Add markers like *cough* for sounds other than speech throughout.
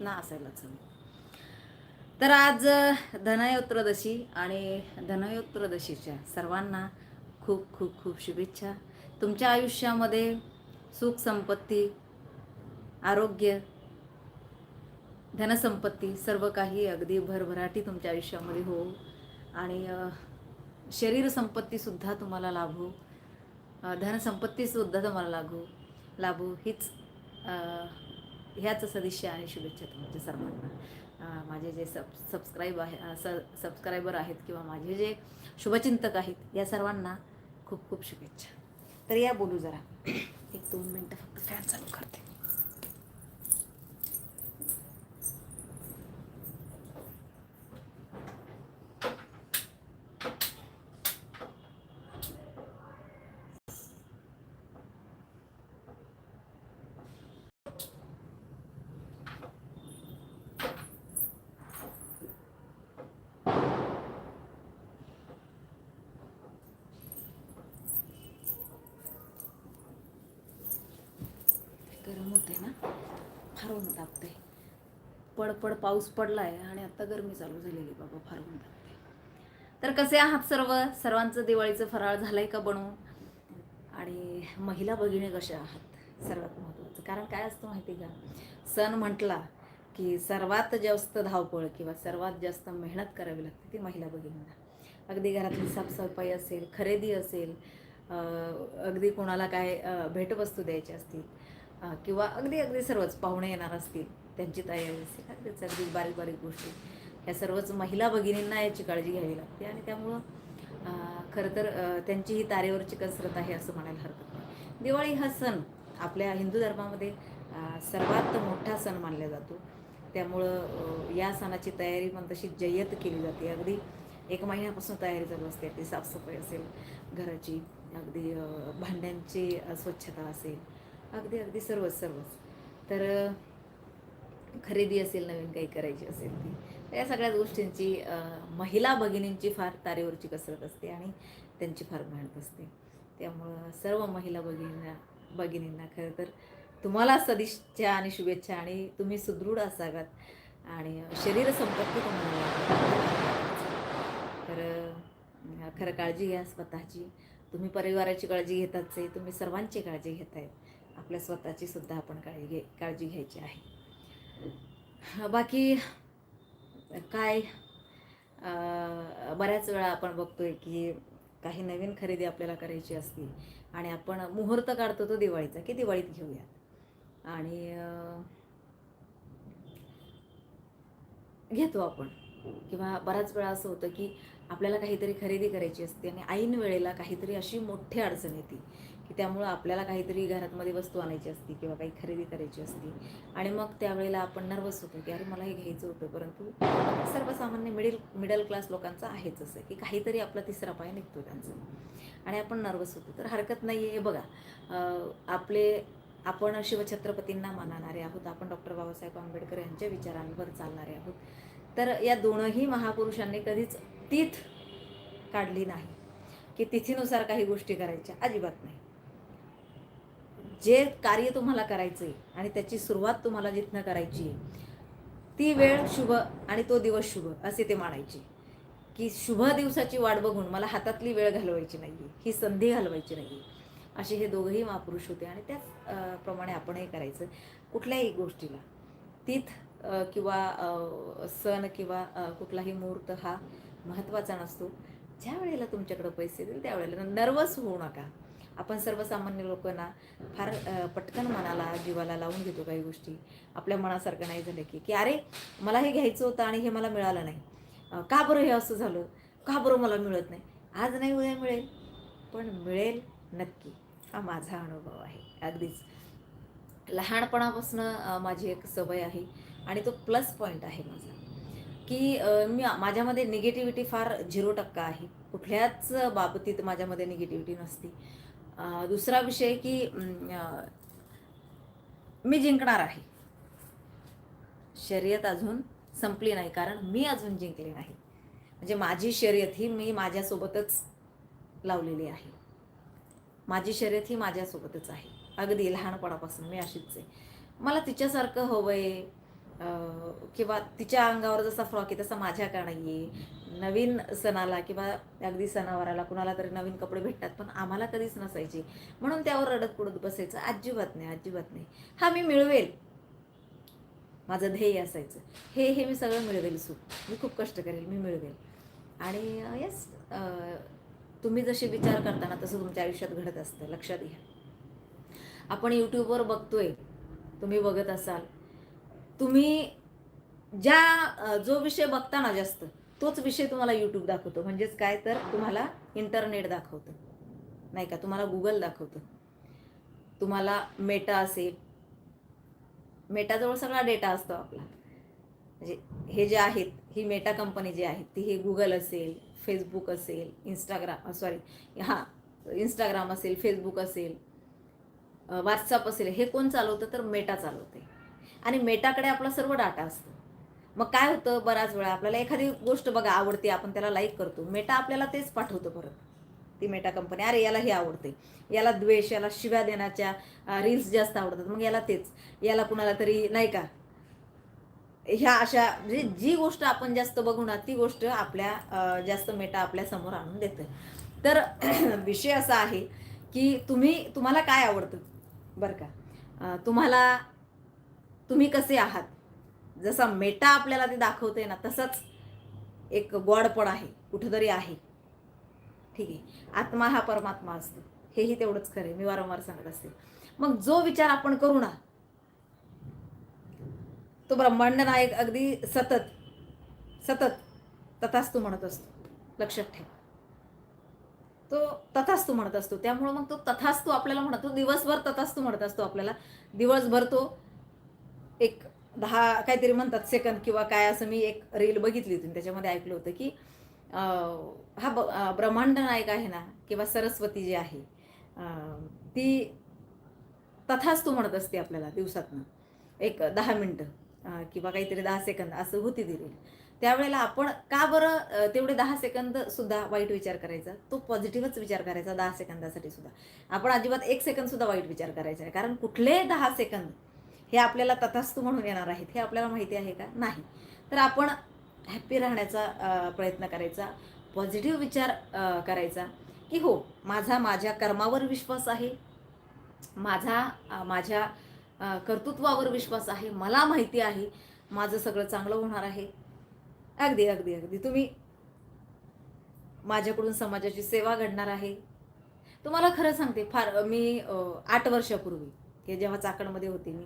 ना असायलाच हवी तर आज धनयोत्रदशी आणि धनयोत्रदशीच्या सर्वांना खूप खूप खूप शुभेच्छा. तुमच्या आयुष्यामध्ये सुख संपत्ती आरोग्य धनसंपत्ती सर्व काही अगदी भरभराटी तुमच्या आयुष्यामध्ये हो. आणि शरीर संपत्तीसुद्धा तुम्हाला लाभो. धनसंपत्तीसुद्धा तुम्हाला लागू लाभो. हीच ह्याच सदिच्छा आणि शुभेच्छा तुमच्या सर्वांना. माझे जे सब सबस्क्राईब आहे स सबस्क्रायबर आहेत किंवा माझे जे शुभचिंतक आहेत या सर्वांना खूप खूप शुभेच्छा. तर या बोलू जरा. एक दोन मिनटं फक्त फॅन चालू करते. गरम होते ना फार ऊन तापते. पडपड पाऊस पडला आहे आणि आता गरमी चालू झालेली बाबा फार ऊन तापते. तर कसे आहात सर्व? सर्वांचं दिवाळीचं फराळ झालंय का बनवून? आणि महिला भगिनी कशा आहात? सर्वात महत्त्वाचं. कारण काय असतं माहिती का? सण म्हटला की सर्वात जास्त धावपळ किंवा सर्वात जास्त मेहनत करावी लागते ती महिला भगिनींना. अगदी घरातली साफसफाई असेल खरेदी असेल अगदी कोणाला काय भेटवस्तू द्यायची असतील किंवा अगदी अगदी सर्वच पाहुणे येणार असतील त्यांची तयारी असतील अगदीच अगदी बारीक बारीक गोष्टी. ह्या सर्वच महिला भगिनींना याची काळजी घ्यावी लागते आणि त्यामुळं खरं तर त्यांची ही तारेवरची कसरत आहे असं म्हणायला हरकत नाही. दिवाळी हा सण आपल्या हिंदू धर्मामध्ये सर्वात मोठा सण मानला जातो. त्यामुळं या सणाची तयारी पण तशी जय्यत केली जाते. अगदी एक महिन्यापासून तयारी चालू असते. ती साफसफाई असेल घराची अगदी भांड्यांची स्वच्छता असेल अगदी अगदी सर्वच सर्वच. तर खरेदी असेल नवीन काही करायची असेल ती तर या सगळ्या गोष्टींची महिला भगिनींची फार तारेवरची कसरत असते आणि त्यांची फार मेहनत असते. त्यामुळं सर्व महिला भगिनींना भगिनींना खरं तर तुम्हाला सदिच्छा आणि शुभेच्छा आणि तुम्ही सुदृढ असाव्यात आणि शरीर संपत्ती तुम्हाला तर खरं काळजी घ्या स्वतःची. तुम्ही परिवाराची काळजी घेताच आहे तुम्ही सर्वांची काळजी घेत आहेत आपल्या स्वतःची सुद्धा आपण काळजी घे काळजी घ्यायची आहे. बाकी काय बऱ्याच वेळा आपण बघतोय की काही नवीन खरेदी आपल्याला करायची असती आणि आपण मुहूर्त काढतो तो दिवाळीचा की दिवाळीत घेऊयात आणि घेतो आपण. किंवा बऱ्याच वेळा असं होतं की आपल्याला काहीतरी खरेदी करायची असते आणि ऐन वेळेला काहीतरी अशी मोठी अडचण येते की त्यामुळं आपल्याला काहीतरी घरातमध्ये वस्तू आणायची असती किंवा काही खरेदी करायची असती. आणि मग त्यावेळेला आपण नर्वस होतो की अरे मला हे घ्यायचं होतं. परंतु सर्वसामान्य मिडल मिडल क्लास लोकांचं आहेच असं की काहीतरी आपला तिसरा पाय निघतो त्यांचा. आणि आपण नर्वस होतो. तर हरकत नाही आहे बघा आपले आपण शिवछत्रपतींना मानणारे आहोत. आपण डॉक्टर बाबासाहेब आंबेडकर यांच्या विचारांवर चालणारे आहोत. तर या दोनही महापुरुषांनी कधीच तीथ काढली नाही की तिथीनुसार काही गोष्टी करायच्या अजिबात नाही. जे कार्य तुम्हाला करायचं आहे आणि त्याची सुरुवात तुम्हाला जिथनं करायची आहे ती वेळ शुभ आणि तो दिवस शुभ असे ते मानायचे. की शुभ दिवसाची वाट बघून मला हातातली वेळ घालवायची नाही आहे ही संधी घालवायची नाही असे हे दोघंही महापुरुष होते आणि त्याच प्रमाणे आपण आपणही करायचं. कुठल्याही गोष्टीला. तीथ किंवा सण किंवा कुठलाही मुहूर्त हा महत्त्वाचा नसतो. ज्या वेळेला तुमच्याकडं पैसे येतील त्यावेळेला नर्वस होऊ नका. आपण सर्वसामान्य लोकांना फार पटकन मनाला जीवाला लावून घेतो काही गोष्टी. आपल्या मनासारखं नाही झालं की की अरे मला हे घ्यायचं होतं आणि हे मला मिळालं नाही. का बरं हे असं झालं? का बरं मला मिळत नाही? आज नाही उद्या मिळेल. पण मिळेल नक्की. हा माझा अनुभव आहे. अगदीच. लहानपणापासून माझी एक सवय आहे आणि तो प्लस पॉईंट आहे माझा. की मी माझ्यामध्ये निगेटिव्हिटी फार झिरो टक्का आहे. कुठल्याच बाबतीत माझ्यामध्ये निगेटिव्हिटी नसते. दुसरा विषय की मी जिंकणार आहे. शर्यत अजून संपली नाही कारण मी अजून जिंकले नाही. म्हणजे माझी शर्यत ही मी माझ्यासोबतच लावलेली आहे. माझी शर्यत ही माझ्यासोबतच आहे. अगदी लहानपणापासून मी अशीच आहे. मला तिच्यासारखं हवं आहे किंवा तिच्या अंगावर जसा फ्रॉक आहे तसा माझ्या का नाही आहे नवीन सणाला किंवा अगदी सणावाराला कुणाला तरी नवीन कपडे भेटतात पण आम्हाला कधीच नसायचे. म्हणून त्यावर रडत पुढत बसायचं अजिबात नाही अजिबात नाही. हा मी मिळवेल. माझं ध्येय असायचं. हे हे मी सगळं मिळवेल सुख मी खूप कष्ट करेल मी मिळवेल. आणि यस तुम्ही जसे विचार करताना तसं तुमच्या आयुष्यात घडत असतं. लक्षात घ्या. आपण यूट्यूबवर बघतोय. तुम्ही बघत असाल. तुम्ही ज्या जो विषय बघता ना जास्त तोच विषय तुम्हाला यूट्यूब दाखवतो. म्हणजेच काय तर तुम्हाला इंटरनेट दाखवतं. नाही का? तुम्हाला गुगल दाखवतं. तुम्हाला मेटा असेल. मेटाजवळ सगळा डेटा असतो आपला. म्हणजे हे जे आहेत ही मेटा कंपनी जी आहे ती हे गुगल असेल फेसबुक असेल इंस्टाग्राम सॉरी हां इंस्टाग्राम असेल फेसबुक असेल व्हॉट्सअप असेल हे कोण चालवतं? तर मेटा चालवते आणि मेटाकडे आपला सर्व डाटा असतो. मग काय होतं बऱ्याच वेळा? आपल्याला एखादी गोष्ट बघा आवडते आपण त्याला लाईक करतो. मेटा आपल्याला तेच पाठवतं परत. ती मेटा कंपनी अरे याला हे आवडते. याला द्वेष याला शिव्या देण्याच्या रील्स जास्त आवडतात. मग याला तेच. याला कुणाला तरी नाही का? ह्या अशा म्हणजे जी गोष्ट आपण जास्त बघू ना ती गोष्ट आपल्या जास्त मेटा आपल्यासमोर आणून देते. तर *clears throat* विषय असा आहे की तुम्ही तुम्हाला काय आवडतं? बरं का. तुम्हाला तुम्ही कसे आहात? जसा मेटा आपल्याला ते दाखवते ना तसंच एक गॉडपण आहे कुठंतरी आहे. ठीक आहे. आत्मा हा परमात्मा असतो. हेही तेवढंच खरं मी वारंवार सांगत असते. मग जो विचार आपण करू ना तो ब्रह्मांड नायक अगदी सतत सतत तथास्तू म्हणत असतो. लक्षात ठेव. तो तथास्तू म्हणत असतो. त्यामुळं मग तो तथास्तू आपल्याला म्हणतो. दिवसभर तथास्तू म्हणत असतो आपल्याला. दिवसभर तो एक दहा काहीतरी म्हणतात सेकंद किंवा काय असं मी एक रील बघितली होती. त्याच्यामध्ये ऐकलं होतं की हा ब ब्रह्मांड नायक आहे ना किंवा सरस्वती जी आहे ती ती तथास्तू म्हणत असते आपल्याला दिवसातनं. एक दहा मिनटं किंवा काहीतरी दहा सेकंद असं होती ती रील त्यावेळेला आपण का बरं तेवढे दहा सेकंद सुद्धा वाईट विचार करायचा? तो पॉझिटिव्हच विचार करायचा दहा सेकंदासाठी सुद्धा. आपण अजिबात एक सेकंद सुद्धा वाईट विचार करायचा नाही. कारण कुठले दहा सेकंद हे आपल्याला तथास्तू म्हणून येणार आहेत. हे आपल्याला माहिती आहे का? नाही. तर आपण हॅप्पी राहण्याचा प्रयत्न करायचा. पॉझिटिव्ह विचार करायचा की हो माझा माझ्या कर्मावर विश्वास आहे. माझा माझ्या कर्तृत्वावर विश्वास आहे. मला माहिती आहे. माझं सगळं चांगलं होणार आहे. अगदी अगदी अगदी. तुम्ही माझ्याकडून समाजाची सेवा घडणार आहे. तुम्हाला खरं सांगते फार मी आठ वर्षापूर्वी हे जेव्हा चाकणमध्ये होते मी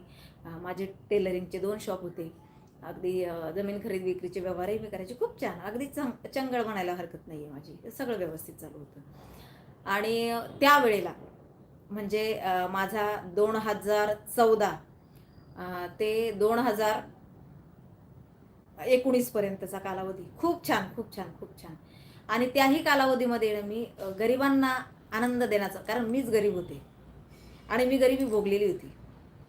माझे टेलरिंगचे दोन शॉप होते. अगदी जमीन खरेदी विक्रीचे व्यवहारही मी करायचे. खूप छान. अगदी चंग चंगळ म्हणायला हरकत नाही आहे माझी सगळं व्यवस्थित चालू होतं. आणि त्यावेळेला म्हणजे माझा दोन हजार चौदा ते दोन हजार एकोणीसपर्यंतचा कालावधी. खूप छान खूप छान खूप छान. आणि त्याही कालावधीमध्ये मी गरिबांना आनंद देण्याचा कारण मीच गरीब होते. आणि मी गरिबी भोगलेली होती.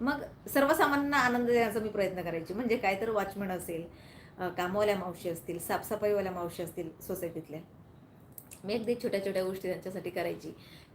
मग सर्वसामान्यांना आनंद देण्याचा मी प्रयत्न करायची. म्हणजे काय तर वॉचमॅन असेल कामवाल्या मावशी असतील साफसफाईवाल्या मावशी असतील सोसायटीतल्या. मी अगदी छोट्या छोट्या गोष्टी त्यांच्यासाठी करायची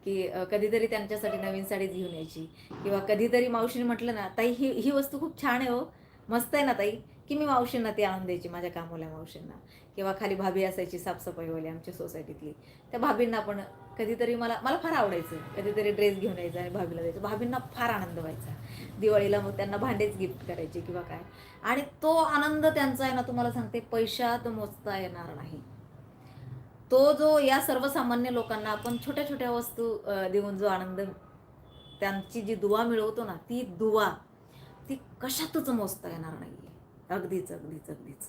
की कधीतरी त्यांच्यासाठी नवीन साडी घेऊन यायची. किंवा कधीतरी मावशीने म्हटलं ना ताई ही ही वस्तू खूप छान आहे हो. मस्त आहे ना ताई. की मी मावशींना ती आणून द्यायची माझ्या कामवाल्या मावशींना. किंवा खाली भाभी असायची साफसफाईवाली आमच्या सोसायटीतली. त्या भाभींना पण कधीतरी मला मला फार आवडायचं. कधीतरी ड्रेस घेऊन यायचा आणि भाभीला द्यायचं. भाभींना फार आनंद व्हायचा. दिवाळीला मग त्यांना भांडेच गिफ्ट करायचे किंवा काय. आणि तो आनंद त्यांचा आहे ना तुम्हाला सांगते पैशात मोजता येणार नाही. तो जो या सर्वसामान्य लोकांना आपण छोट्या छोट्या वस्तू देऊन जो आनंद त्यांची जी दुवा मिळवतो ना ती दुवा ती कशातच मोजता येणार नाही अगदीच अगदीच अगदीच.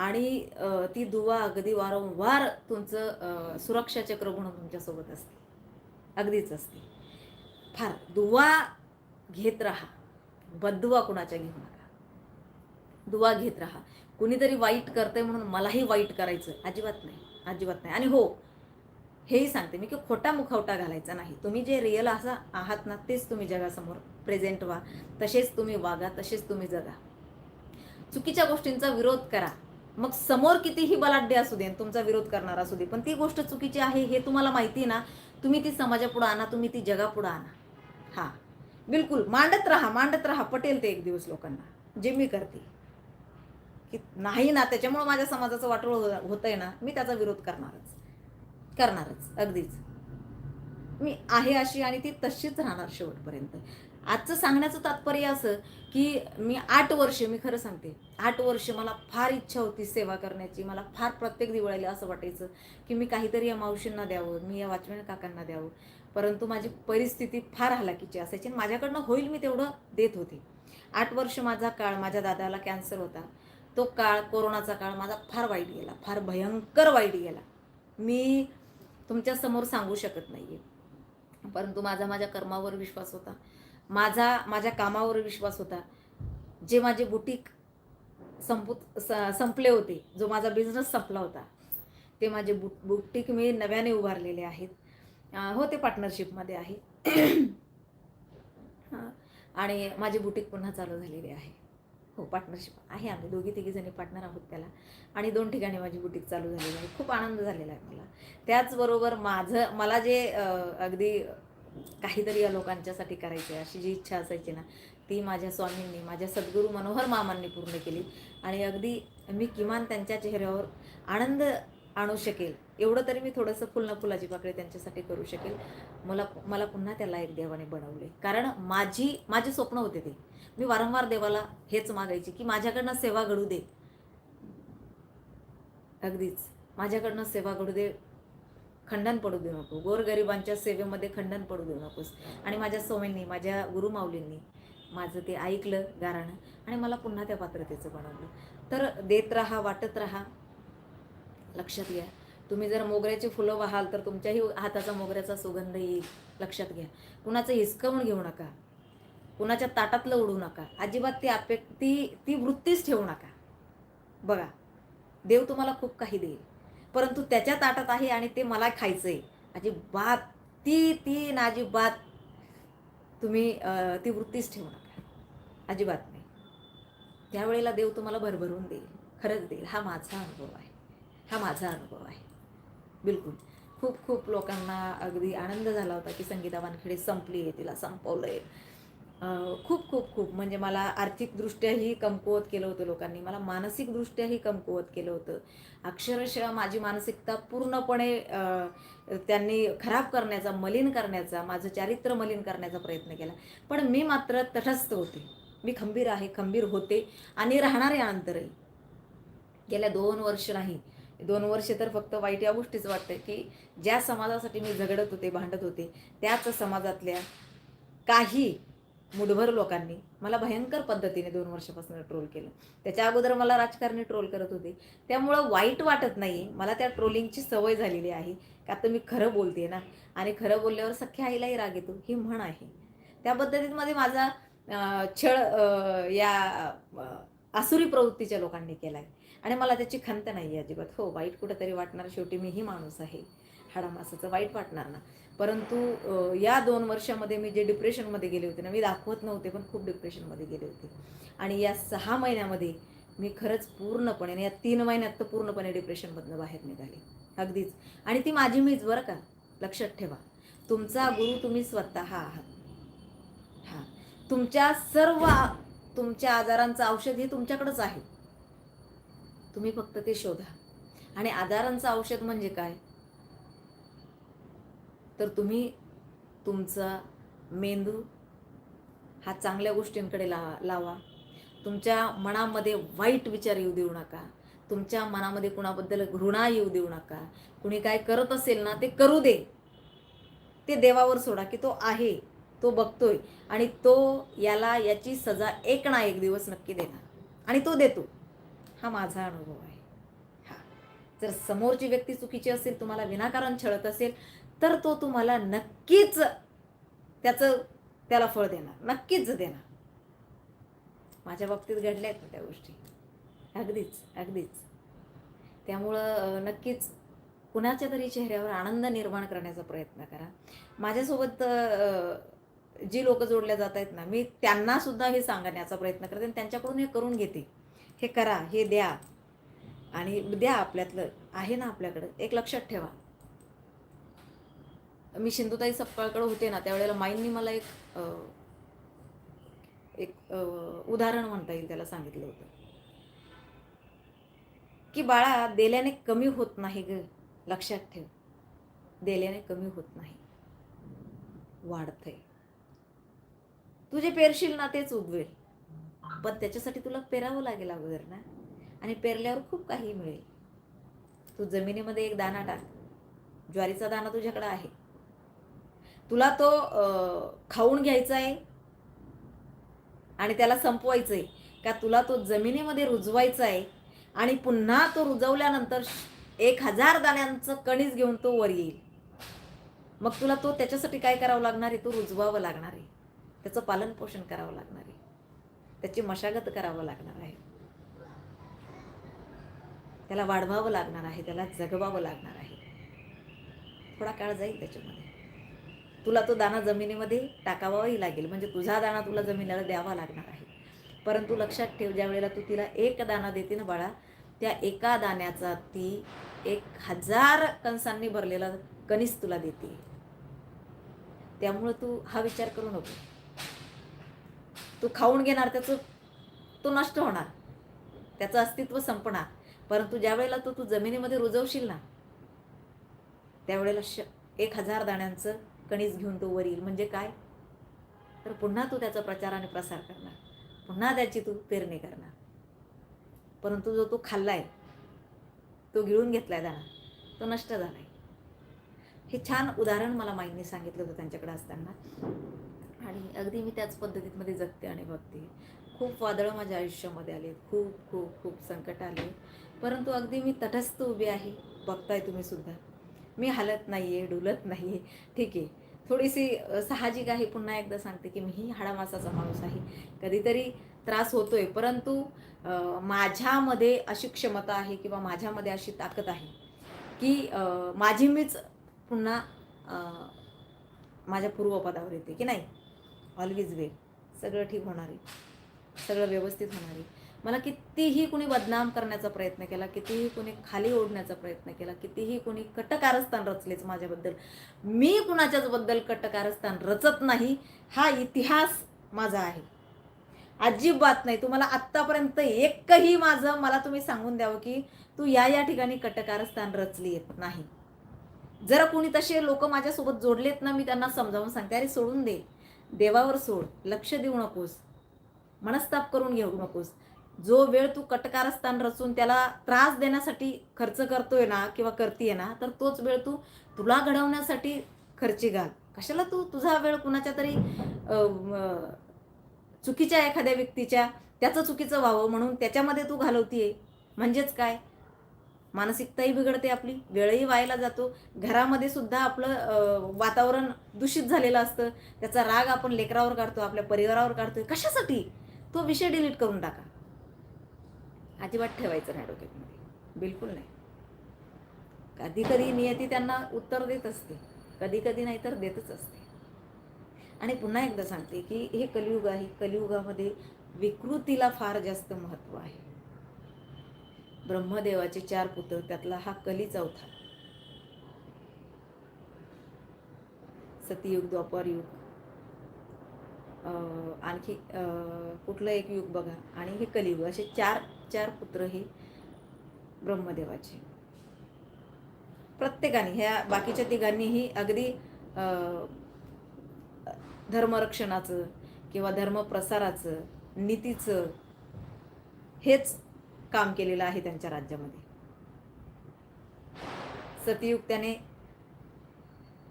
आणि ती दुवा अगदी वारंवार तुमचं सुरक्षा चक्र म्हणून तुमच्यासोबत असते. अगदीच असते. फार दुवा घेत राहा. बद्दुवा कुणाच्या घेऊ नका. दुवा घेत राहा. कुणीतरी वाईट करतंय म्हणून मलाही वाईट करायचं अजिबात नाही अजिबात नाही. आणि हो हेही सांगते मी की खोटा मुखवटा घालायचा नाही. तुम्ही जे रिअल असा आहात ना तेच तुम्ही जगासमोर प्रेझेंट व्हा. तसेच तुम्ही वागा तसेच तुम्ही जगा. चुकीच्या गोष्टींचा विरोध करा. मग समोर कितीही बलाढ्य असू दे तुमचा विरोध करणार असू दे पण ती गोष्ट चुकीची आहे हे तुम्हाला माहिती ना तुम्ही ती समाजापुढं आणा तुम्ही ती जगापुढं आणा. हा बिलकुल मांडत राहा मांडत राहा पटेल ते एक दिवस लोकांना जे मी करते. की नाही ना त्याच्यामुळं माझ्या समाजाचं वाटोळ होत होतंय ना मी त्याचा विरोध करणारच. करणारच अगदीच. मी आहे अशी आणि ती तशीच राहणार शेवटपर्यंत. आजचं सांगण्याचं तात्पर्य असं की मी आठ वर्ष मी खरं सांगते आठ वर्ष मला फार इच्छा होती सेवा करण्याची. मला फार प्रत्येक दिवाळीला असं वाटायचं की मी काहीतरी या मावशींना द्यावं मी या वाचमेण काकांना द्यावं. परंतु माझी परिस्थिती फार हलाखीची असायची आणि माझ्याकडनं होईल मी तेवढं देत होते. आठ वर्ष माझा काळ माझ्या दादाला कॅन्सर होता. तो काळ कोरोनाचा काळ माझा फार वाईट गेला फार भयंकर वाईट गेला. मी तुमच्यासमोर सांगू शकत नाही आहे परंतु माझा माझ्या कर्मावर विश्वास होता. माझा माझ्या कामावर विश्वास होता. जे माझे बुटीक संपूत स- संपले होते जो माझा बिझनेस संपला होता ते माझे बु बुटीक मी नव्याने उभारलेले आहेत. हो ते पार्टनरशिपमध्ये आहे. *clears throat* हां. आणि माझी बुटीक पुन्हा चालू झालेली आहे. हो पार्टनरशिप आहे आम्ही दोघी तिघी जणी पार्टनर आहोत त्याला. आणि दोन ठिकाणी माझी बुटीक चालू झालेली आहे. खूप आनंद झालेला आहे मला. त्याचबरोबर माझं मला जे अगदी काहीतरी या लोकांच्यासाठी करायचं आहे अशी जी इच्छा असायची ना ती माझ्या स्वामींनी माझ्या सद्गुरू मनोहर मामांनी पूर्ण केली. आणि अगदी मी किमान त्यांच्या चेहऱ्यावर आनंद आणू शकेल एवढं तरी मी थोडंसं फुलनं फुलाची पाकळी त्यांच्यासाठी करू शकेल. मला मला पुन्हा त्याला एक देवाने बनवले. कारण माझी माझे स्वप्न होते ते. मी वारंवार देवाला हेच मागायची की माझ्याकडनं सेवा घडू दे. अगदीच. माझ्याकडनं सेवा घडू दे खंडन पडू देऊ नको. गोरगरिबांच्या सेवेमध्ये खंडन पडू देऊ नकोस. आणि माझ्या स्वामींनी माझ्या गुरुमाऊलींनी माझं ते ऐकलं गाराणं आणि मला पुन्हा त्या पात्रतेचं बनवलं. तर देत राहा वाटत राहा. लक्षात घ्या. तुम्ही जर मोगऱ्याची फुलं वाहाल तर तुमच्याही हाताचा मोगऱ्याचा सुगंध येईल. लक्षात घ्या. कुणाचं हिसकावून घेऊ नका. कुणाच्या ताटातलं उडू नका. अजिबात ती आपे ती ती वृत्तीच ठेवू नका. बघा. देव तुम्हाला खूप काही देईल. परंतु त्याच्या ताटात आहे आणि ते मला खायचंय. अजिबात ती ती ना अजिबात तुम्ही ती वृत्तीच ठेवू नका. अजिबात नाही. त्यावेळेला देव तुम्हाला भरभरून देईल. खरंच देईल. हा माझा अनुभव आहे. हा माझा अनुभव आहे. बिलकुल. खूप खूप लोकांना अगदी आनंद झाला होता की संगीता वानखेडे संपली आहे तिला संपवलं आहे खूप खूप खूप. म्हणजे मला आर्थिकदृष्ट्याही कमकुवत केलं होतं लोकांनी. मला मानसिकदृष्ट्याही कमकुवत केलं होतं. अक्षरशः माझी मानसिकता पूर्णपणे त्यांनी खराब करण्याचा मलिन करण्याचा माझं चारित्र्य मलिन करण्याचा प्रयत्न केला. पण मी मात्र तटस्थ होते. मी खंबीर आहे खंबीर होते आणि राहणारे अंतरही गेल्या दोन वर्ष नाही. दोन वर्ष तर फक्त वाईट या गोष्टीच वाटतं की ज्या समाजासाठी मी झगडत होते भांडत होते त्याच समाजातल्या काही मुठभर लोकांनी मला भयंकर पद्धतीने दोन वर्षापासून ट्रोल केलं. त्याच्या अगोदर मला राजकारणी ट्रोल करत होते. त्यामुळं वाईट वाटत नाही मला त्या ट्रोलिंगची सवय झालेली आहे. का तर मी खरं बोलते ना? आणि खरं बोलल्यावर सख्या आईलाही राग येतो. ही म्हण आहे. त्या पद्धतीमध्ये माझा छळ या आसुरी प्रवृत्तीच्या लोकांनी केला आहे आणि मला त्याची खंत नाही आहे अजिबात. हो वाईट कुठंतरी वाटणार. शेवटी मीही माणूस आहे. हाडामासाचं वाईट वाटणार ना? परंतु या दोन वर्षामध्ये मी जे डिप्रेशनमध्ये गेले होते ना मी दाखवत नव्हते पण खूप डिप्रेशनमध्ये गेले होते. आणि या सहा महिन्यामध्ये मी खरंच पूर्णपणे आणि या तीन महिन्यात तर पूर्णपणे डिप्रेशनमधनं बाहेर निघाले. अगदीच. आणि ती माझी मीच बरं का. लक्षात ठेवा. तुमचा गुरु तुम्ही स्वतः आहात. हां. तुमच्या सर्व तुमच्या आजारांचं औषध हे तुमच्याकडंच आहे. तुम्ही फक्त ते शोधा. आणि आजारांचं औषध म्हणजे काय? तर तुम्ही तुमचा मेंदू हा चांगल्या गोष्टींकडे लावा लावा. तुमच्या मनामध्ये वाईट विचार येऊ देऊ नका. तुमच्या मनामध्ये कुणाबद्दल घृणा येऊ देऊ नका. कुणी काय करत असेल ना ते करू दे. ते देवावर सोडा की तो आहे तो बघतोय आणि तो याला याची सजा एक ना एक दिवस नक्की देणार. आणि तो देतो. हा माझा अनुभव आहे. हा. जर समोरची व्यक्ती चुकीची असेल तुम्हाला विनाकारण छळत असेल तर तो तुम्हाला नक्कीच त्याचं त्याला फळ देणार. नक्कीच देणार. माझ्या बाबतीत घडल्या आहेत ना त्या गोष्टी. अगदीच अगदीच. त्यामुळं नक्कीच कुणाच्या तरी चेहऱ्यावर आनंद निर्माण करण्याचा प्रयत्न करा. माझ्यासोबत जी लोक जोडल्या जात आहेत ना मी त्यांना सुद्धा हे सांगण्याचा प्रयत्न करते आणि त्यांच्याकडून हे करून घेते. हे करा हे द्या. आणि द्या आपल्यातलं. आहे ना आपल्याकडं. एक लक्षात ठेवा. मी सिंधुताई सपकाळकडे होते ना त्यावेळेला माईंनी मला एक एक उदाहरण म्हणता येईल त्याला सांगितलं होतं. की बाळा देल्याने कमी होत नाही ग लक्षात ठेव. देल्याने कमी होत नाही. वाढतंय. तू जे पेरशील ना तेच उगवेल. पण त्याच्यासाठी तुला पेरावं लागेल अगोदर ना. आणि पेरल्यावर खूप काही मिळेल. तू जमिनीमध्ये एक दाना टाक. ज्वारीचा दाना तुझ्याकडे आहे. तुला तो खाऊन घ्यायचा आहे आणि त्याला संपवायचं आहे का तुला तो जमिनीमध्ये रुजवायचा आहे आणि पुन्हा तो रुजवल्यानंतर एक हजार दाण्यांचं कणीस घेऊन तो वर येईल. मग तुला तो त्याच्यासाठी काय करावं लागणार आहे? तो रुजवावं लागणार आहे. त्याचं पालनपोषण करावं लागणार आहे. त्याची मशागत करावं लागणार आहे. त्याला वाढवावं लागणार आहे. त्याला जगवावं लागणार आहे. थोडा काळ जाईल त्याच्यामध्ये. तुला तो दाणा जमिनीमध्ये टाकावाही लागेल. म्हणजे तुझा दाणा तुला जमिनीला द्यावा लागणार आहे. परंतु लक्षात ठेव ज्या वेळेला तू तिला एक दाणा देते ना बाळा त्या एका दाण्याचा ती एक हजार कंसांनी भरलेला कणीस तुला देते. त्यामुळं तू हा विचार करू नको. तू खाऊन घेणार त्याचं तो नष्ट होणार. त्याचं अस्तित्व संपणार. परंतु ज्या वेळेला तो तू जमिनीमध्ये रुजवशील ना त्यावेळेला श एक हजार दाण्यांचं कणीस घेऊन तो वर येईल म्हणजे काय? तर पुन्हा तू त्याचा प्रचार आणि प्रसार करणार. पुन्हा त्याची तू पेरणी करणार. परंतु जो तो खाल्लाय तो गिळून घेतलाय दाणा तो नष्ट झालाय. हे छान उदाहरण मला माईंनी सांगितलं होतं त्यांच्याकडे असताना. आणि अगदी मी त्याच पद्धतीमध्ये जगते आणि बघते. खूप वादळं माझ्या आयुष्यामध्ये आले खूप खूप खूप संकट आले. परंतु अगदी मी तटस्थ उभी आहे. बघताय तुम्ही सुद्धा. मी हलत नाही आहे डुलत नाही आहे ठीक आहे. थोडीशी साहजिक आहे. पुन्हा एकदा सांगते की मीही हाडामासाचा माणूस आहे. कधीतरी त्रास होतोय. परंतु माझ्यामध्ये अशी क्षमता आहे किंवा माझ्यामध्ये अशी ताकद आहे की माझी मीच पुन्हा माझ्या पूर्वपदावर येते की नाही? ऑलवेज वे सगळं ठीक होणार आहे. सगळं व्यवस्थित होणार आहे. मला कितीही कुणी बदनाम करण्याचा प्रयत्न केला कितीही कुणी खाली ओढण्याचा प्रयत्न केला कितीही कुणी कटकारस्थान रचलेच माझ्याबद्दल. मी कुणाच्याच बद्दल कटकारस्थान रचत नाही हा इतिहास माझा आहे. अजिबात नाही. तुम्हाला आत्तापर्यंत एकही माझं मला तुम्ही सांगून द्यावं की तू या या ठिकाणी कटकारस्थान रचली येत नाही. जर कोणी तसे लोक माझ्यासोबत जोडलेत ना मी त्यांना समजावून सांगते अरे सोडून दे. देवावर सोड. लक्ष देऊ नकोस. मनस्ताप करून घेऊ नकोस. जो वेळ तू कटकारस्थान रचून त्याला त्रास देण्यासाठी खर्च करतोय ना किंवा करतीये ना तर तोच वेळ तू तुला घडवण्यासाठी खर्ची घाल. कशाला तू तुझा वेळ कुणाच्या तरी चुकीच्या एखाद्या व्यक्तीच्या त्याचं चुकीचं व्हावं म्हणून त्याच्यामध्ये तू घालवतीये? म्हणजेच काय? मानसिकताही बिघडते आपली वेळही व्हायला जातो. घरामध्ये सुद्धा आपलं वातावरण दूषित झालेलं असतं. त्याचा राग आपण लेकरावर काढतो आपल्या परिवारावर काढतोय. कशासाठी? तो विषय डिलीट करून टाका. अजिबात ठेवायचं नाही डोक्यामध्ये. बिलकुल नाही. कधी कधी नियती त्यांना उत्तर देत असते. कधी कधी नाही तर देतच असते. आणि पुन्हा एकदा सांगते की हे कलियुग आहे. कलियुगामध्ये विकृतीला फार जास्त महत्त्व आहे. ब्रह्मदेवाचे चार पुत्र त्यातला हा कली चौथा. सतीयुग द्वापर युग. आणखी कुठलं एक युग बघा. आणि हे कलियुग असे चार चार पुत्र हे ब्रह्मदेवाचे. प्रत्येकाने ह्या बाकीच्या तिघांनीही अगदी धर्मरक्षणाचं किंवा धर्मप्रसाराचं नीतीचं हेच काम केलेलं आहे त्यांच्या राज्यामध्ये. सतयुग त्याने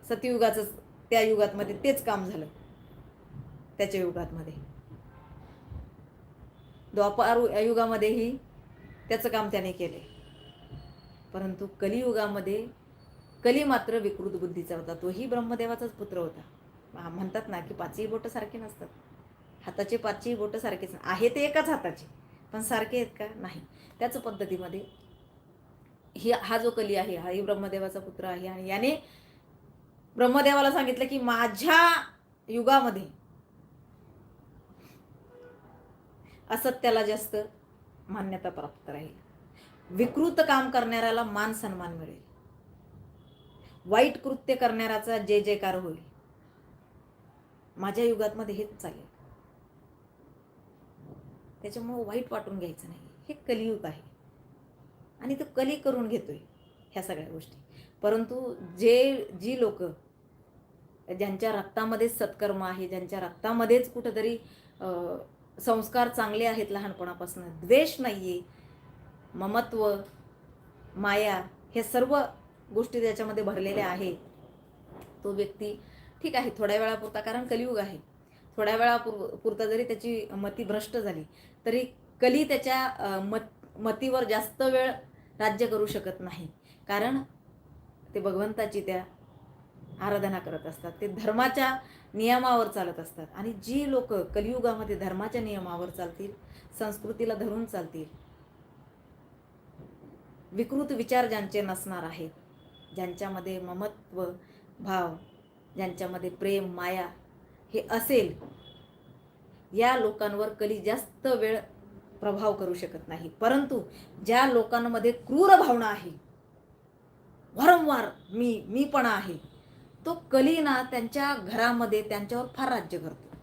सतयुगाचं त्या युगातमध्ये तेच काम झालं त्याच्या युगातमध्ये द्वापार युगामध्येही त्याचं काम त्याने केले. परंतु कलियुगामध्ये कली मात्र विकृत बुद्धीचा होता. तोही ब्रह्मदेवाचाच पुत्र होता. म्हणतात ना की पाचही बोटं सारखे नसतात. हाताचे पाचही बोटं सारखेच आहे ते एकाच हाताचे पण सारखे आहेत का? नाही. त्याच पद्धतीमध्ये ही हा जो कली आहे हाही ब्रह्मदेवाचा पुत्र आहे आणि याने ब्रह्मदेवाला सांगितलं की माझ्या युगामध्ये असत्याला जास्त मान्यता प्राप्त राहील. विकृत काम करणाऱ्याला मान सन्मान मिळेल. वाईट कृत्य करणाऱ्याचा जय जयकार होईल. माझ्या युगातमध्ये हेच चालेल. त्याच्यामुळं वाईट वाटून घ्यायचं नाही. हे कलियुग आहे. आणि तो कली करून घेतोय ह्या सगळ्या गोष्टी. परंतु जे जी लोक ज्यांच्या रक्तामध्येच सत्कर्म आहे ज्यांच्या रक्तामध्येच कुठंतरी संस्कार चांगले आहेत लहानपणापासून. द्वेष नाही आहे ममत्व माया हे सर्व गोष्टी त्याच्यामध्ये भरलेल्या आहेत. तो व्यक्ती ठीक आहे थोड्या वेळापुरता कारण कलियुग आहे. थोड्या वेळापूर पुरता जरी त्याची मती भ्रष्ट झाली तरी कली त्याच्या मत मतीवर जास्त वेळ राज्य करू शकत नाही. कारण ते भगवंताची त्या आराधना करत असतात. ते धर्माच्या नियमावर चालत असतात. आणि जी लोक कलियुगामध्ये धर्माच्या नियमावर चालतील संस्कृतीला धरून चालतील विकृत विचार ज्यांचे नसणार आहेत ज्यांच्यामध्ये ममत्व भाव ज्यांच्यामध्ये प्रेम माया हे असेल या लोकांवर कली जास्त वेळ प्रभाव करू शकत नाही परंतु ज्या लोकांमध्ये क्रूर भावना आहे वारंवार मी मीपणा आहे तो कली ना त्यांच्या घरामध्ये त्यांच्यावर फार राज्य करतो.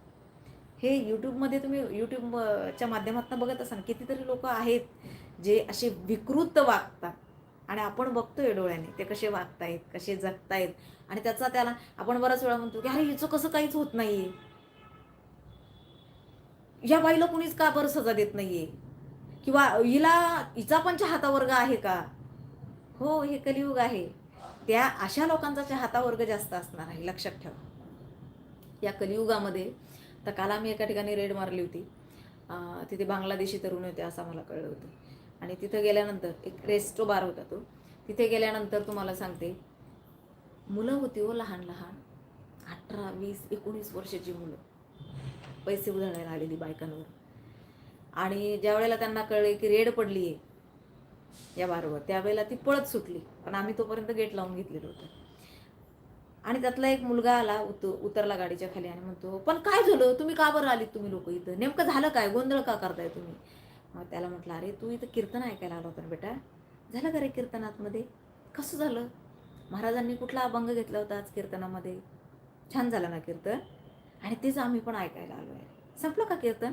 हे यूट्यूबमध्ये तुम्ही यूट्यूबच्या माध्यमातून बघत असाल कितीतरी लोक आहेत जे असे विकृत वागतात. आणि आपण बघतोय डोळ्याने ते कसे वागतायत कसे जगतायत. आणि त्याचा त्याला आपण बराच वेळा म्हणतो की अरे हिचं कसं काहीच होत नाहीये. या बाईला कुणीच का बरं सजा देत नाहीये? किंवा हिला हिचा पण चहाता वर्ग आहे का? हो हे कलियुग आहे. त्या अशा लोकांचा चाहता वर्ग जास्त असणार आहे लक्षात ठेवा. या कलियुगामध्ये तर काल आम्ही एका ठिकाणी रेड मारली होती. तिथे बांगलादेशी तरुण होते असं मला कळलं होतं. आणि तिथं गेल्यानंतर एक रेस्टो बार होता तो. तिथे गेल्यानंतर तुम्हाला सांगते मुलं होती हो लहान लहान. अठरा वीस एकोणीस वर्षाची मुलं. पैसे उधळायला आलेली बायकांवर. आणि ज्या वेळेला त्यांना कळले की रेड पडली आहे या बारवर त्यावेळेला ती पळत सुटली. पण आम्ही तोपर्यंत गेट लावून घेतलेलं होतं. आणि त्यातला एक मुलगा आला उत उतरला गाडीच्या खाली आणि म्हणतो पण काय झालं? तुम्ही का बरं आलीत तुम्ही लोक इथं? नेमकं झालं काय? गोंधळ का करताय तुम्ही? मग त्याला म्हटलं अरे तू इथं कीर्तन ऐकायला आला होता ना बेटा? झालं का रे कीर्तनातमध्ये? कसं झालं? महाराजांनी कुठला अभंग घेतला होता आज कीर्तनामध्ये? छान झालं ना कीर्तन? आणि तेच आम्ही पण ऐकायला आलो आहे. संपलं का कीर्तन?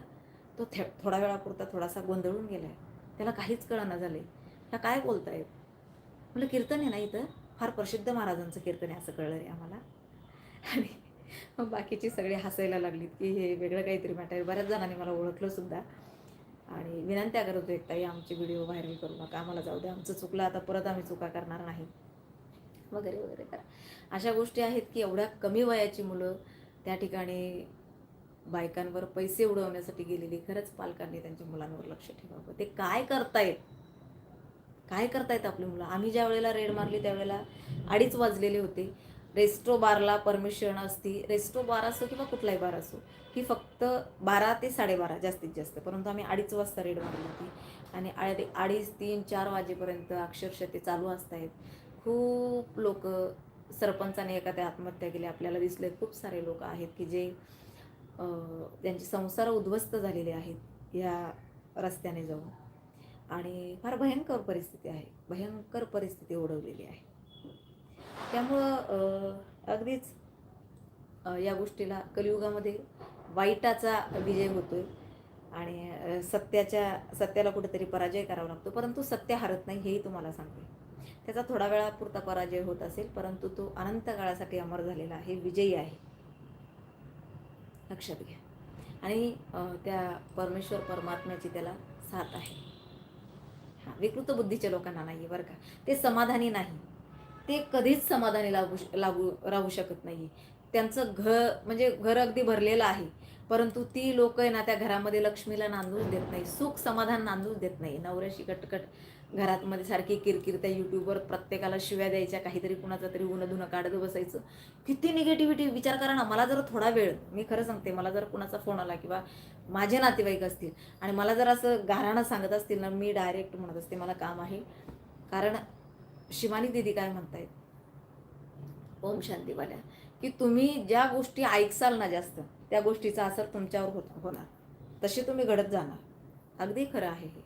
तो थे थोडा वेळापुरता थोडासा गोंधळून गेला आहे त्याला काहीच कळना झाले ह्या काय बोलतायत म्हटलं कीर्तन आहे ना इथं? फार प्रसिद्ध महाराजांचं कीर्तन आहे असं कळलं रे आम्हाला. आणि मग बाकीची सगळी हसायला लागलीत की हे वेगळं काहीतरी मॅटर बऱ्याच जणांनी मला ओळखलं सुद्धा. आणि विनंत्या करत होतो एक ताई आमचे व्हिडिओ व्हायरल करू नका. आम्हाला जाऊ द्या. आमचं चुकलं आता परत आम्ही चुका करणार नाही. वगैरे वगैरे करा. अशा गोष्टी आहेत की एवढ्या कमी वयाची मुलं त्या ठिकाणी बायकांवर पैसे उडवण्यासाठी गेलेली खरंच पालकांनी त्यांच्या मुलांवर लक्ष ठेवावं. ते काय करतायत? काय करतायत आपली मुलं? आम्ही ज्या वेळेला रेड मारली त्यावेळेला अडीच वाजलेले होते. रेस्टो बारला परमिशन असती. रेस्टो बार असो किंवा कुठलाही बार असो ही फक्त बारा ते साडेबारा जास्तीत जास्त. परंतु आम्ही अडीच वाजता रेड मारली होती. आणि अडी अडीच तीन चार वाजेपर्यंत अक्षरशः ते चालू असतायत. खूप लोक सरपंचाने एखाद्या आत्महत्या केली. आपल्याला दिसले खूप सारे लोक आहेत की जे त्यांचे संसार उद्ध्वस्त झालेले आहेत या रस्त्याने जाऊन. आणि फार भयंकर परिस्थिती आहे. भयंकर परिस्थिती ओढवलेली आहे. त्यामुळं अगदीच या गोष्टीला कलियुगामध्ये वाईटाचा विजय होतोय आणि सत्याच्या सत्याला कुठेतरी पराजय करावा लागतो. परंतु सत्य हरत नाही हेही तुम्हाला सांगते. त्याचा थोडा वेळापुरता पराजय होत असेल परंतु तो अनंत काळासाठी अमर झालेला आहे विजयी आहे. लक्षात घ्या. आणि त्या परमेश्वर परमात्म्याची त्याला साथ आहे. हा विकृत बुद्धीच्या लोकांना नाही बरं का. ते समाधानी नाही. ते कधीच समाधानी लागू लागू राहू शकत नाही त्यांचं घर म्हणजे घर अगदी भरलेलं आहे. परंतु ती लोक आहे ना त्या घरामध्ये लक्ष्मीला नांदूच देत नाही. सुख समाधान नांदूच देत नाही. नवऱ्याशी कटकट घरात मध्ये सारखी किरकिर त्या युट्यूबवर प्रत्येकाला शिव्या द्यायच्या काहीतरी कुणाचं तरी ऊन धुणं काढत बसायचं. किती निगेटिव्हिटी विचार करा ना मला जर थोडा वेळ मी खरं सांगते मला जर कुणाचा फोन आला किंवा माझे नातेवाईक असतील आणि मला जर असं गाराणं सांगत असतील ना मी डायरेक्ट म्हणत असते मला काम आहे. कारण शिवानी दिदी काय म्हणतायत? ओम शांतीवाल्या. की तुम्ही ज्या गोष्टी ऐकसाल ना जास्त त्या गोष्टीचा असर तुमच्यावर होत होणार. तसे तुम्ही घडत जाणार. अगदी खरं आहे हे.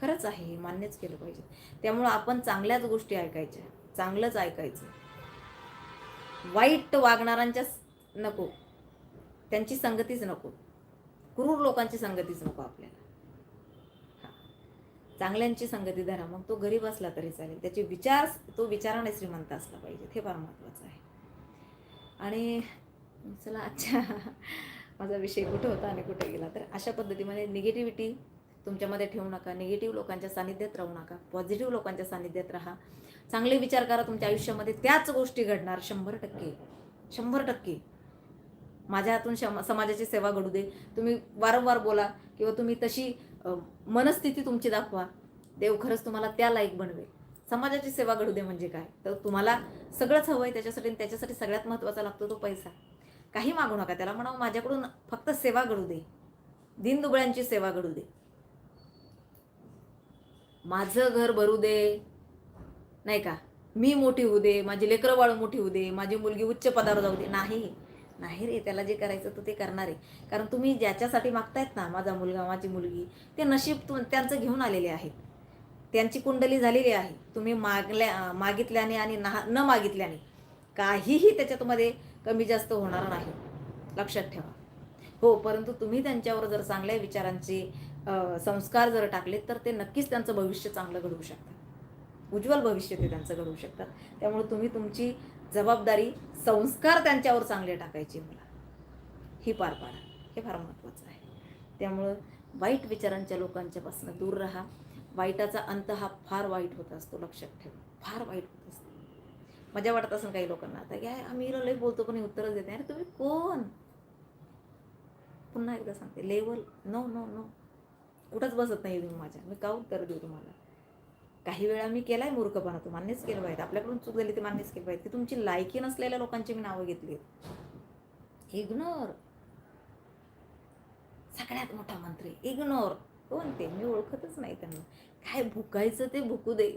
खरंच आहे हे. मान्यच केलं पाहिजे. त्यामुळं आपण चांगल्याच गोष्टी ऐकायच्या. चांगलंच ऐकायचं. वाईट वागणाऱ्यांच्याच नको. त्यांची संगतीच नको. क्रूर लोकांची संगतीच नको आपल्याला. चांगल्यांची संगती धरा. मग तो गरीब असला तरी चालेल. त्याचे विचार तो विचाराने श्रीमंत असला पाहिजे. हे फार महत्त्वाचं आहे. आणि चला अच्छा. माझा विषय कुठे होता आणि कुठे गेला? तर अशा पद्धतीमध्ये निगेटिव्हिटी तुमच्यामध्ये ठेवू नका निगेटिव्ह लोकांच्या सानिध्यात राहू नका पॉझिटिव्ह लोकांच्या सानिध्यात राहा. चांगले विचार करा तुमच्या आयुष्यामध्ये त्याच गोष्टी घडणार शंभर टक्के. शंभर टक्के. माझ्या हातून शम समाजाची सेवा घडू दे. तुम्ही वारंवार बोला किंवा तुम्ही तशी मनस्थिती तुमची दाखवा. देव खरंच तुम्हाला त्या लायक बनवेल. समाजाची सेवा घडू दे म्हणजे काय? तर तुम्हाला सगळंच हवं आहे त्याच्यासाठी आणि त्याच्यासाठी सगळ्यात महत्त्वाचा लागतो तो पैसा. काही मागू नका त्याला म्हणावं माझ्याकडून फक्त सेवा घडू दे. दिनदुबळ्यांची सेवा घडू दे. माझं घर भरू दे. नाही का? मी मोठी होऊ दे. माझी लेकरं वाळू मोठी होऊ दे. माझी मुलगी उच्च पदावर जाऊ दे. नाही. नाही रे त्याला जे करायचं तो ते करणार आहे. कारण तुम्ही ज्याच्यासाठी मागतायत ना माझा मुलगा माझी मुलगी ते नशीब तु त्यांचं घेऊन आलेले आहेत. त्यांची कुंडली झालेली आहे. तुम्ही मागल्या मागितल्याने आणि ना न मागितल्याने. काहीही त्याच्यातमध्ये कमी जास्त होणार नाही. लक्षात ठेवा. हो परंतु तुम्ही त्यांच्यावर जर चांगल्या विचारांचे संस्कार जर टाकले तर ते नक्कीच त्यांचं भविष्य चांगलं घडवू शकतात. उज्ज्वल भविष्य ते त्यांचं घडवू शकतात. त्यामुळे तुम्ही तुमची जबाबदारी संस्कार त्यांच्यावर चांगले टाकायचे मला. ही पार पाडा. हे फार महत्त्वाचं आहे. त्यामुळं वाईट विचारांच्या लोकांच्यापासून दूर राहा. वाईटाचा अंत हा फार वाईट होत असतो लक्षात ठेवा. फार वाईट होत मजा वाटत असेल काही लोकांना. आता काय आम्ही लय बोलतो पण उत्तरच देत नाही. अरे तुम्ही कोण? पुन्हा एकदा सांगते. लेवल नो नो नो कुठंच बसत नाही तुम्ही माझ्या. मी का उत्तर देऊ तुम्हाला? काही वेळा मी केलाय मूर्खपणा तो मान्यच केलं पाहिजे. आपल्याकडून चूक झाली ते मान्यच केलं पाहिजे. की तुमची लायकी नसलेल्या लोकांची मी नावं घेतली इग्नोर सगळ्यात मोठा मंत्री. इग्नोर कोण ते मी ओळखतच नाही त्यांना. काय भुकायचं ते भुकू दे.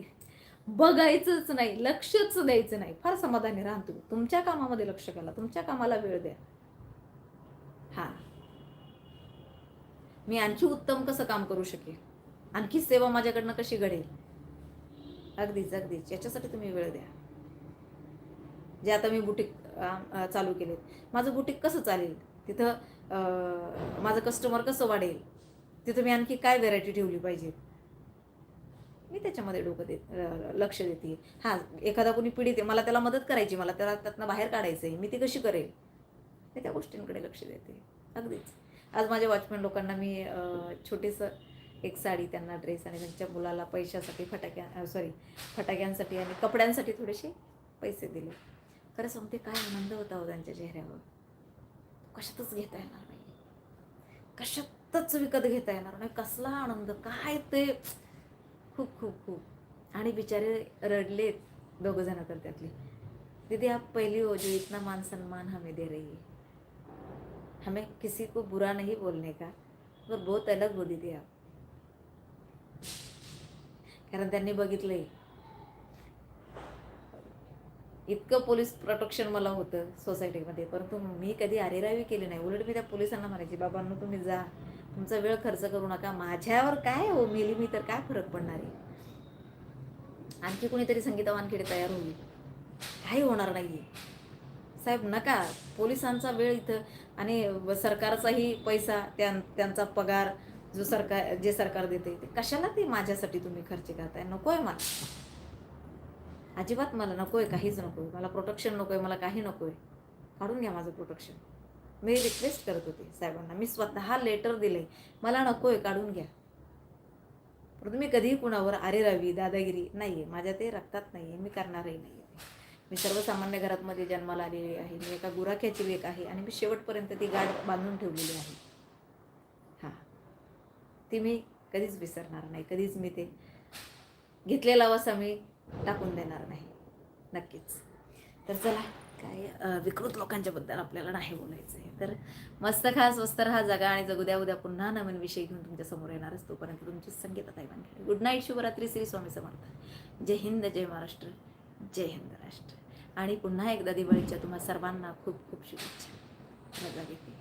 बघायचंच नाही लक्षच द्यायचं नाही. फार समाधानी राहा तुम्ही. तुमच्या कामामध्ये लक्ष करा तुमच्या कामाला वेळ द्या. हा. मी आणखी उत्तम कसं काम करू शकेल? आणखी सेवा माझ्याकडनं कशी घडेल? अगदीच अगदीच. याच्यासाठी तुम्ही वेळ द्या. जे आता मी बुटीक चालू केलेत. माझं बुटीक कसं चालेल? तिथं माझं कस्टमर कसं वाढेल? तिथं मी आणखी काय व्हेरायटी ठेवली पाहिजे? मी त्याच्यामध्ये डोकं देत लक्ष देते. हां एखादा कोणी पीडित आहे मला त्याला मदत करायची मला त्याला त्यातनं बाहेर काढायचं आहे मी ती कशी करेल? मी त्या गोष्टींकडे लक्ष देते. अगदीच. आज माझ्या वॉचमॅन लोकांना मी छोटेसं छोटीसं एक साडी त्यांना ड्रेस आणि त्यांच्या मुलाला पैशासाठी फटाक्या सॉरी फटाक्यांसाठी आणि कपड्यांसाठी थोडेसे पैसे दिले. खरं सांगते काय आनंद होता हो त्यांच्या चेहऱ्यावर. कशातच घेता येणार नाही कशातच विकत घेता येणार नाही. कसला आनंद काय ते खूप खूप खूप. आणि बिचारे रडलेत दोघं जण तर त्यातली. दीदी आप पहली हो जो इतना मान सम्मान हमें दे रही है. हमें किसी को बुरा नहीं बोलने का. पर बहुत अलग हो दीदी आप. कारण त्यांनी बघितलंय. इतकं पोलीस प्रोटेक्शन मला होतं सोसायटीमध्ये परंतु मी कधी आरेरावी केली नाही. उलट मी त्या पोलिसांना म्हणायची बाबांनो तुम्ही जा. तुमचा वेळ खर्च करू नका. माझ्यावर काय हो? मेली मी तर काय फरक पडणार आहे? आणखी कोणीतरी संगीता वानखेडे तयार होईल. काही होणार नाही साहेब नका. पोलिसांचा वेळ इथं आणि सरकारचाही पैसा त्या त्यांचा पगार जो सरकार जे सरकार देते ते कशाला ते माझ्यासाठी तुम्ही खर्च करताय? नको आहे मला. अजिबात मला नको आहे काहीच नको आहे मला प्रोटेक्शन नको आहे मला काही नको आहे काढून घ्या माझं प्रोटेक्शन मी रिक्वेस्ट करत होते साहेबांना. मी स्वतः लेटर दिले मला नको आहे काढून घ्या. परंतु मी कधीही कुणावर आरे रावी दादागिरी नाही आहे माझ्या ते रक्तात नाही आहे मी करणारही नाही आहे मी सर्वसामान्य घरातमध्ये जन्माला आलेली आहे. मी एका गुराख्याची लेख आहे आणि मी शेवटपर्यंत ती गाठ बांधून ठेवलेली आहे. हां. ती मी कधीच विसरणार नाही. कधीच मी ते घेतलेला वसा मी टाकून देणार नाही. नक्कीच. तर चला काय विकृत लोकांच्याबद्दल आपल्याला नाही बोलायचं आहे तर मस्त खा स्वस्त राहा जगा आणि जगू द्या. उद्या पुन्हा नवीन विषय घेऊन तुमच्यासमोर येणार येणारच तोपर्यंत तुमची संगीता ताईवान गुड नाईट शुभरात्री श्री स्वामी समर्थ. जय हिंद जय महाराष्ट्र जय हिंद राष्ट्र. आणि पुन्हा एकदा दिवाळीच्या तुम्हा सर्वांना खूप खूप शुभेच्छा. रजा घेते.